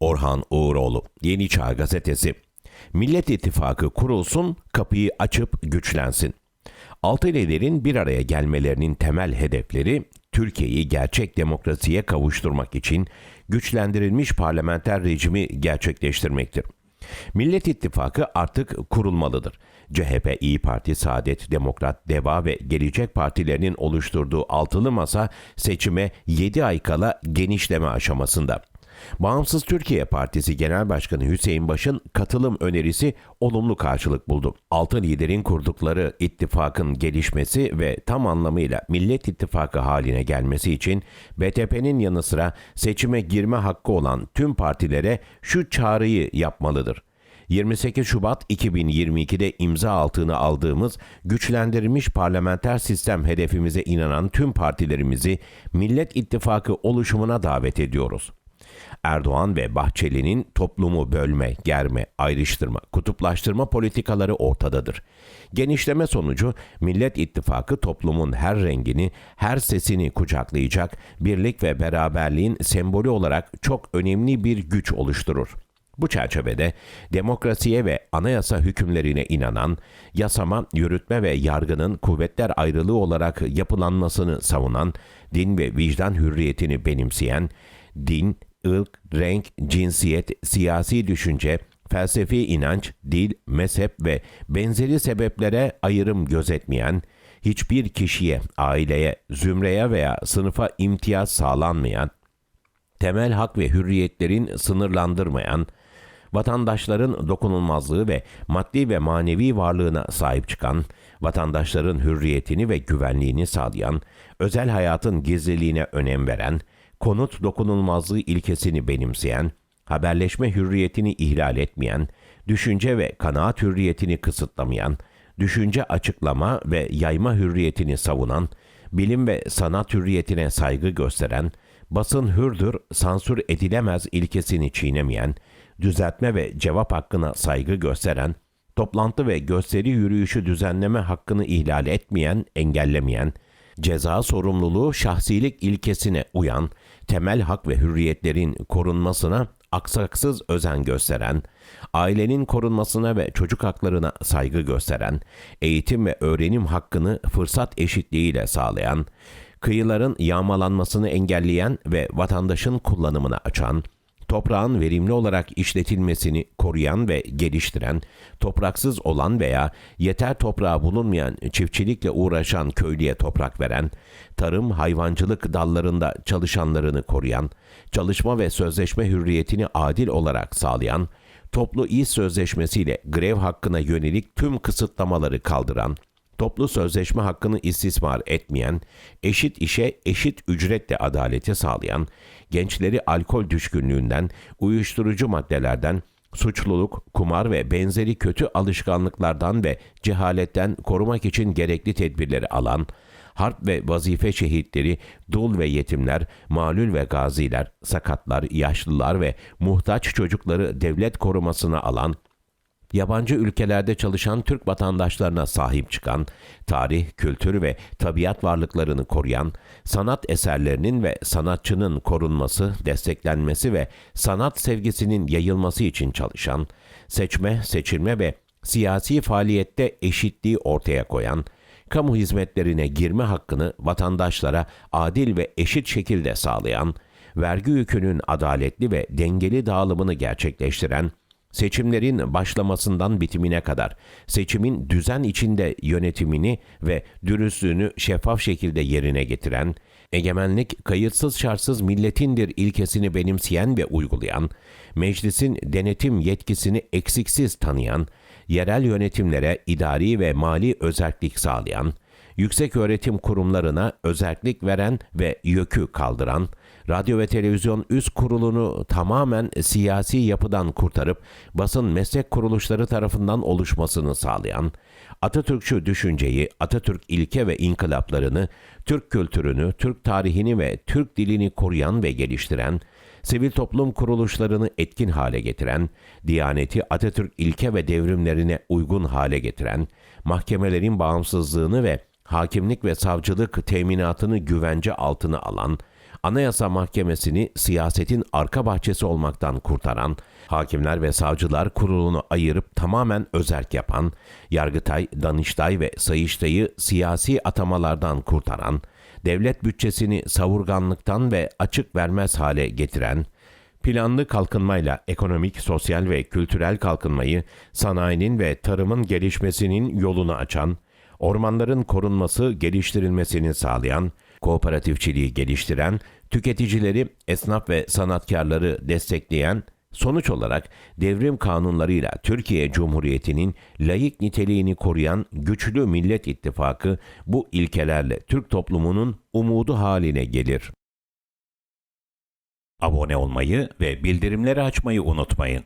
Orhan Uğuroğlu, Yeni Çağ Gazetesi. Millet İttifakı kurulsun, kapıyı açıp güçlensin. Altı liderin bir araya gelmelerinin temel hedefleri Türkiye'yi gerçek demokrasiye kavuşturmak için güçlendirilmiş parlamenter rejimi gerçekleştirmektir. Millet İttifakı artık kurulmalıdır. CHP, İyi Parti, Saadet, Demokrat, Deva ve Gelecek Partilerinin oluşturduğu altılı masa seçime 7 ay kala genişleme aşamasında. Bağımsız Türkiye Partisi Genel Başkanı Hüseyin Baş'ın katılım önerisi olumlu karşılık buldu. Altı liderin kurdukları ittifakın gelişmesi ve tam anlamıyla Millet İttifakı haline gelmesi için BTP'nin yanı sıra seçime girme hakkı olan tüm partilere şu çağrıyı yapmalıdır. 28 Şubat 2022'de imza altına aldığımız güçlendirilmiş parlamenter sistem hedefimize inanan tüm partilerimizi Millet İttifakı oluşumuna davet ediyoruz. Erdoğan ve Bahçeli'nin toplumu bölme, germe, ayrıştırma, kutuplaştırma politikaları ortadadır. Genişleme sonucu Millet İttifakı toplumun her rengini, her sesini kucaklayacak birlik ve beraberliğin sembolü olarak çok önemli bir güç oluşturur. Bu çerçevede demokrasiye ve anayasa hükümlerine inanan, yasama, yürütme ve yargının kuvvetler ayrılığı olarak yapılanmasını savunan, din ve vicdan hürriyetini benimseyen, din, ırk, renk, cinsiyet, siyasi düşünce, felsefi inanç, dil, mezhep ve benzeri sebeplere ayrım gözetmeyen, hiçbir kişiye, aileye, zümreye veya sınıfa imtiyaz sağlanmayan, temel hak ve hürriyetlerin sınırlandırmayan, vatandaşların dokunulmazlığı ve maddi ve manevi varlığına sahip çıkan, vatandaşların hürriyetini ve güvenliğini sağlayan, özel hayatın gizliliğine önem veren, konut dokunulmazlığı ilkesini benimseyen, haberleşme hürriyetini ihlal etmeyen, düşünce ve kanaat hürriyetini kısıtlamayan, düşünce açıklama ve yayma hürriyetini savunan, bilim ve sanat hürriyetine saygı gösteren, basın hürdür, sansür edilemez ilkesini çiğnemeyen, düzeltme ve cevap hakkına saygı gösteren, toplantı ve gösteri yürüyüşü düzenleme hakkını ihlal etmeyen, engellemeyen, ceza sorumluluğu şahsilik ilkesine uyan, temel hak ve hürriyetlerin korunmasına aksaksız özen gösteren, ailenin korunmasına ve çocuk haklarına saygı gösteren, eğitim ve öğrenim hakkını fırsat eşitliğiyle sağlayan, kıyıların yağmalanmasını engelleyen ve vatandaşın kullanımına açan, toprağın verimli olarak işletilmesini koruyan ve geliştiren, topraksız olan veya yeter toprağı bulunmayan çiftçilikle uğraşan köylüye toprak veren, tarım, hayvancılık dallarında çalışanlarını koruyan, çalışma ve sözleşme hürriyetini adil olarak sağlayan, toplu iş sözleşmesiyle grev hakkına yönelik tüm kısıtlamaları kaldıran, toplu sözleşme hakkını istismar etmeyen, eşit işe eşit ücretle adaleti sağlayan, gençleri alkol düşkünlüğünden, uyuşturucu maddelerden, suçluluk, kumar ve benzeri kötü alışkanlıklardan ve cehaletten korumak için gerekli tedbirleri alan, harp ve vazife şehitleri, dul ve yetimler, malul ve gaziler, sakatlar, yaşlılar ve muhtaç çocukları devlet korumasına alan, yabancı ülkelerde çalışan Türk vatandaşlarına sahip çıkan, tarih, kültür ve tabiat varlıklarını koruyan, sanat eserlerinin ve sanatçının korunması, desteklenmesi ve sanat sevgisinin yayılması için çalışan, seçme, seçilme ve siyasi faaliyette eşitliği ortaya koyan, kamu hizmetlerine girme hakkını vatandaşlara adil ve eşit şekilde sağlayan, vergi yükünün adaletli ve dengeli dağılımını gerçekleştiren, seçimlerin başlamasından bitimine kadar. Seçimin düzen içinde yönetimini ve dürüstlüğünü şeffaf şekilde yerine getiren, egemenlik kayıtsız şartsız milletindir ilkesini benimseyen ve uygulayan, meclisin denetim yetkisini eksiksiz tanıyan, yerel yönetimlere idari ve mali özellik sağlayan, yüksek öğretim kurumlarına özellik veren ve yökü kaldıran, radyo ve televizyon üst kurulunu tamamen siyasi yapıdan kurtarıp basın meslek kuruluşları tarafından oluşmasını sağlayan, Atatürkçü düşünceyi, Atatürk ilke ve inkılaplarını, Türk kültürünü, Türk tarihini ve Türk dilini koruyan ve geliştiren, sivil toplum kuruluşlarını etkin hale getiren, Diyaneti Atatürk ilke ve devrimlerine uygun hale getiren, mahkemelerin bağımsızlığını ve hakimlik ve savcılık teminatını güvence altına alan, Anayasa Mahkemesi'ni siyasetin arka bahçesi olmaktan kurtaran, Hakimler ve Savcılar Kurulu'nu ayırıp tamamen özerk yapan, Yargıtay, Danıştay ve Sayıştay'ı siyasi atamalardan kurtaran, devlet bütçesini savurganlıktan ve açık vermez hale getiren, planlı kalkınmayla ekonomik, sosyal ve kültürel kalkınmayı, sanayinin ve tarımın gelişmesinin yolunu açan, ormanların korunması, geliştirilmesini sağlayan, kooperatifçiliği geliştiren, tüketicileri, esnaf ve sanatkarları destekleyen, sonuç olarak devrim kanunlarıyla Türkiye Cumhuriyeti'nin layık niteliğini koruyan güçlü Millet İttifakı bu ilkelerle Türk toplumunun umudu haline gelir. Abone olmayı ve bildirimleri açmayı unutmayın.